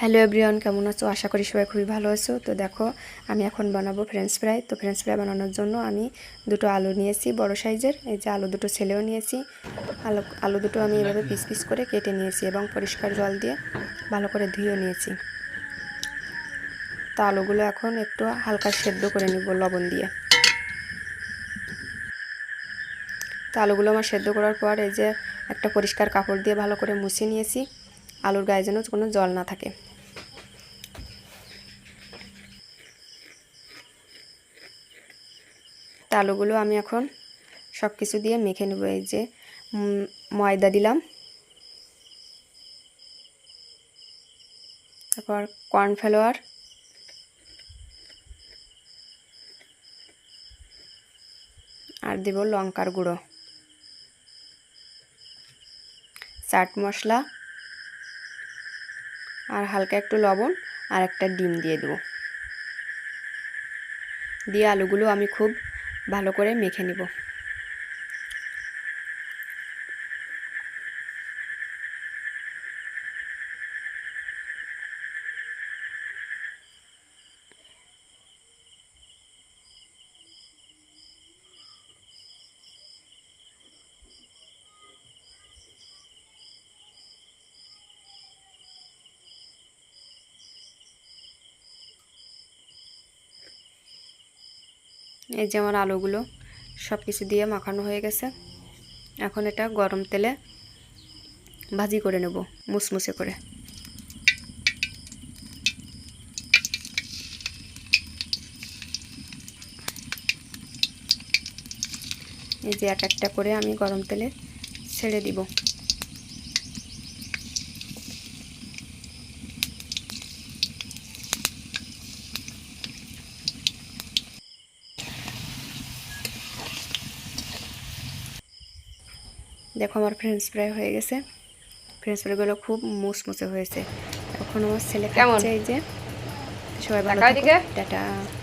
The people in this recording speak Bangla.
হ্যালো এভরিওয়ান, কেমন আছো? আশা করি সবাই খুবই ভালো আছো। তো দেখো, আমি এখন বানাবো ফ্রেঞ্চ ফ্রাই তো ফ্রেঞ্চ ফ্রাই বানানোর জন্য আমি দুটো আলু নিয়েছি, বড় সাইজের। এই যে আলু দুটো ছেলেও নিয়েছি। আলু আলু দুটো আমি এভাবে পিস পিস করে কেটে নিয়েছি এবং পরিষ্কার জল দিয়ে ভালো করে ধুয়েও নিয়েছি। তো আলুগুলো এখন একটু হালকা সেদ্ধ করে নিব লবণ দিয়ে। তো আলুগুলো আমার সেদ্ধ করার পর এই যে একটা পরিষ্কার কাপড় দিয়ে ভালো করে মুছে নিয়েছি। আলুর গায়ে যেন কোনো জল না থাকে। তা আলুগুলো আমি এখন সব কিছু দিয়ে মেখে নেব। এই যে ময়দা দিলাম। তারপর কর্নফ্লাওয়ার আর দেব লঙ্কার গুঁড়ো। চাট মশলা। আর হালকা একটু লবণ আর একটা ডিম দিয়ে দেবো। দিয়ে আলুগুলো আমি খুব ভালো করে মেখে নিব। এই যে আমার আলুগুলো সব কিছু দিয়ে মাখানো হয়ে গেছে। এখন এটা গরম তেলে ভাজি করে নেব, মুসমুসে করে। এই যে এক একটা করে আমি গরম তেলে ছেড়ে দিব। দেখো আমার ফ্রেঞ্চ ফ্রাই হয়ে গেছে। ফ্রেঞ্চ ফ্রাইগুলো খুব মুসমুসে হয়েছে। এখন আমার ছেলে কেমন? খাচ্ছে এই যে। সবাই ভালো। টাটা।